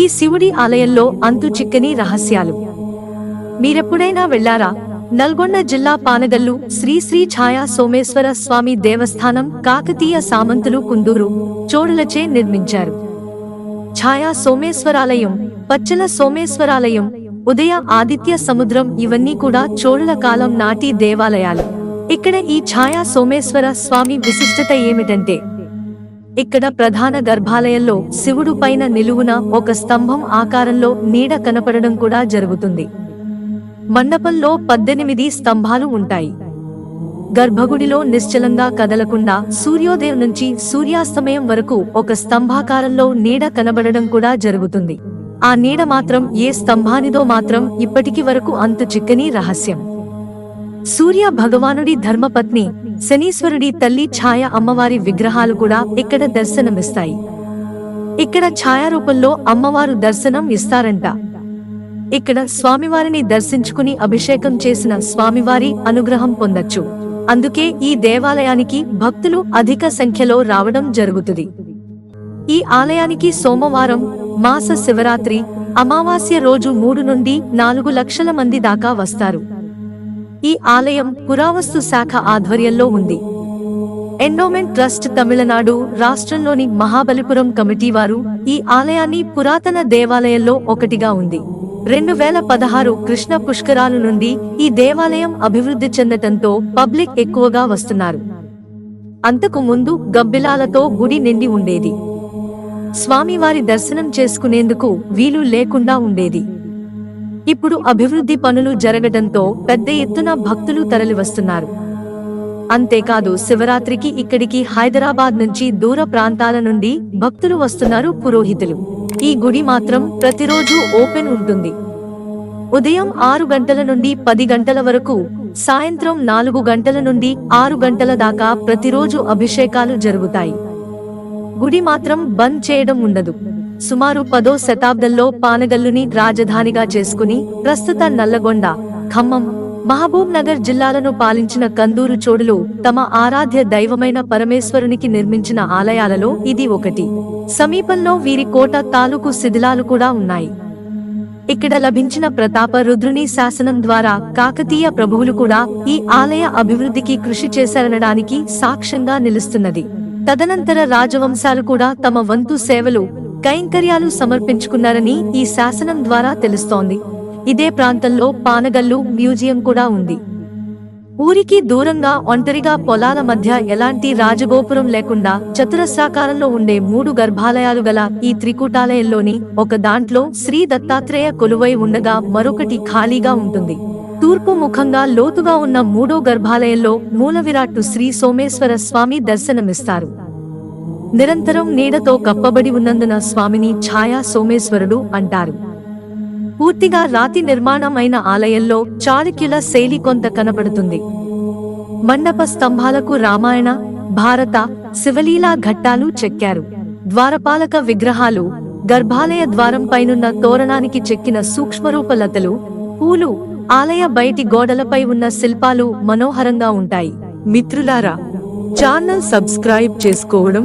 ఈ శివుడి ఆలయంలో అంతు చిక్కని రహస్యాలు. మీరెప్పుడైనా వెళ్ళారా? నల్గొండ జిల్లా పానగల్లు శ్రీ శ్రీ ఛాయా సోమేశ్వర స్వామి దేవస్థానం కాకతీయ సామంతులు కుందూరు చోడులచే నిర్మించారు. ఛాయా సోమేశ్వరాలయం పచ్చల సోమేశ్వరాలయం ఉదయ ఆదిత్య సముద్రం ఇవన్నీ కూడా చోళుల కాలం నాటి దేవాలయాలు. ఇక్కడ ఈ ఛాయా సోమేశ్వర స్వామి విశిష్టత ఏమిటంటే ఇక్కడ ప్రధాన గర్భాలయంలో శివుడు పైన నిలువున ఒక స్తంభం ఆకారంలో నీడ కనపడడం కూడా జరుగుతుంది. మండపంలో పద్దెనిమిది స్తంభాలు ఉంటాయి. గర్భగుడిలో నిశ్చలంగా కదలకుండా సూర్యోదయం నుంచి సూర్యాస్తమయం వరకు ఒక స్తంభాకారంలో నీడ కనబడడం కూడా జరుగుతుంది. ఆ నీడ మాత్రం ఏ స్తంభానిదో మాత్రం ఇప్పటికి వరకు అంతు చిక్కని రహస్యం. సూర్య భగవానుడి ధర్మపత్ని శనీశ్వరుడి తల్లి ఛాయ అమ్మవారి విగ్రహాలు కూడా ఇక్కడ దర్శనమిస్తాయి. ఇక్కడ ఛాయారూపంలో అమ్మవారు దర్శనం ఇస్తారంట. ఇక్కడ స్వామివారిని దర్శించుకుని అభిషేకం చేసిన స్వామివారి అనుగ్రహం పొందొచ్చు. అందుకే ఈ దేవాలయానికి భక్తులు అధిక సంఖ్యలో రావడం జరుగుతుంది. ఈ ఆలయానికి సోమవారం మాస శివరాత్రి అమావాస్య రోజు మూడు నుండి నాలుగు లక్షల మంది దాకా వస్తారు. ఈ ఆలయం పురావస్తు శాఖ ఆధ్వర్యంలో ఉంది. ఎండోమెంట్ ట్రస్ట్ తమిళనాడు రాష్ట్రంలోని మహాబలిపురం కమిటీ వారు ఈ ఆలయాన్ని పురాతన దేవాలయంలో ఒకటిగా ఉంది. రెండు వేల పదహారు కృష్ణ పుష్కరాలు నుండి ఈ దేవాలయం అభివృద్ధి చెందటంతో పబ్లిక్ ఎక్కువగా వస్తున్నారు. అంతకు ముందు గబ్బిలాలతో గుడి నిండి ఉండేది. స్వామివారి దర్శనం చేసుకునేందుకు వీలు లేకుండా ఉండేది. ఇప్పుడు అభివృద్ధి పనులు జరగడంతో పెద్ద ఎత్తున భక్తులు తరలివస్తున్నారు. అంతేకాదు శివరాత్రికి ఇక్కడికి హైదరాబాద్ నుంచి దూర ప్రాంతాల నుండి భక్తులు వస్తున్నారు పురోహితులు. ఈ గుడి మాత్రం ప్రతిరోజు ఓపెన్ ఉంటుంది. ఉదయం ఆరు గంటల నుండి పది గంటల వరకు సాయంత్రం నాలుగు గంటల నుండి ఆరు గంటల దాకా ప్రతిరోజు అభిషేకాలు జరుగుతాయి. గుడి మాత్రం బంద్ చేయడం ఉండదు. సుమారు పదో శతాబ్దంలో పానగల్లుని రాజధానిగా చేసుకుని ప్రస్తుత నల్లగొండ ఖమ్మం మహబూబ్ నగర్ జిల్లాలను పాలించిన కందూరు చోడులు తమ ఆరాధ్య దైవమైన పరమేశ్వరునికి నిర్మించిన ఆలయాలలో ఇది ఒకటి. సమీపంలో వీరి కోట తాలూకు శిథిలాలు కూడా ఉన్నాయి. ఇక్కడ లభించిన ప్రతాప రుద్రుని శాసనం ద్వారా కాకతీయ ప్రభువులు కూడా ఈ ఆలయ అభివృద్ధికి కృషి చేశారనడానికి సాక్ష్యంగా నిలుస్తున్నది. తదనంతర రాజవంశాలు కూడా తమ వంతు సేవలు కైంకర్యాలు సమర్పించుకున్నారని ఈ శాసనం ద్వారా తెలుస్తోంది. ఇదే ప్రాంతంలో పానగల్లు మ్యూజియం కూడా ఉంది. ఊరికి దూరంగా ఒంటరిగా పొలాల మధ్య ఎలాంటి రాజగోపురం లేకుండా చతురస్రాకారంలో ఉండే మూడు గర్భాలయాలు గల ఈ త్రికూటాలయంలోని ఒక దాంట్లో శ్రీ దత్తాత్రేయ కొలువై ఉండగా మరొకటి ఖాళీగా ఉంటుంది. తూర్పు ముఖంగా లోతుగా ఉన్న మూడో గర్భాలయంలో మూలవిరాట్టు శ్రీ సోమేశ్వర స్వామి దర్శనమిస్తారు. నిరంతరం నీడతో కప్పబడి ఉన్నందున స్వామిని ఛాయా సోమేశ్వరుడు అంటారు. పూర్తిగా రాతి నిర్మాణం అయిన ఆలయంలో చాళుక్యుల శైలి కొంత కనబడుతుంది. మండప స్తంభాలకు రామాయణ భారత శివలీలా ఘట్టాలు చెక్కారు. ద్వారపాలక విగ్రహాలు గర్భాలయ ద్వారం పైనున్న తోరణానికి చెక్కిన సూక్ష్మరూపలతలు పూలు ఆలయ బయటి గోడలపై ఉన్న శిల్పాలు మనోహరంగా ఉంటాయి. మిత్రులారా ఛానల్ సబ్స్క్రైబ్ చేసుకోవడం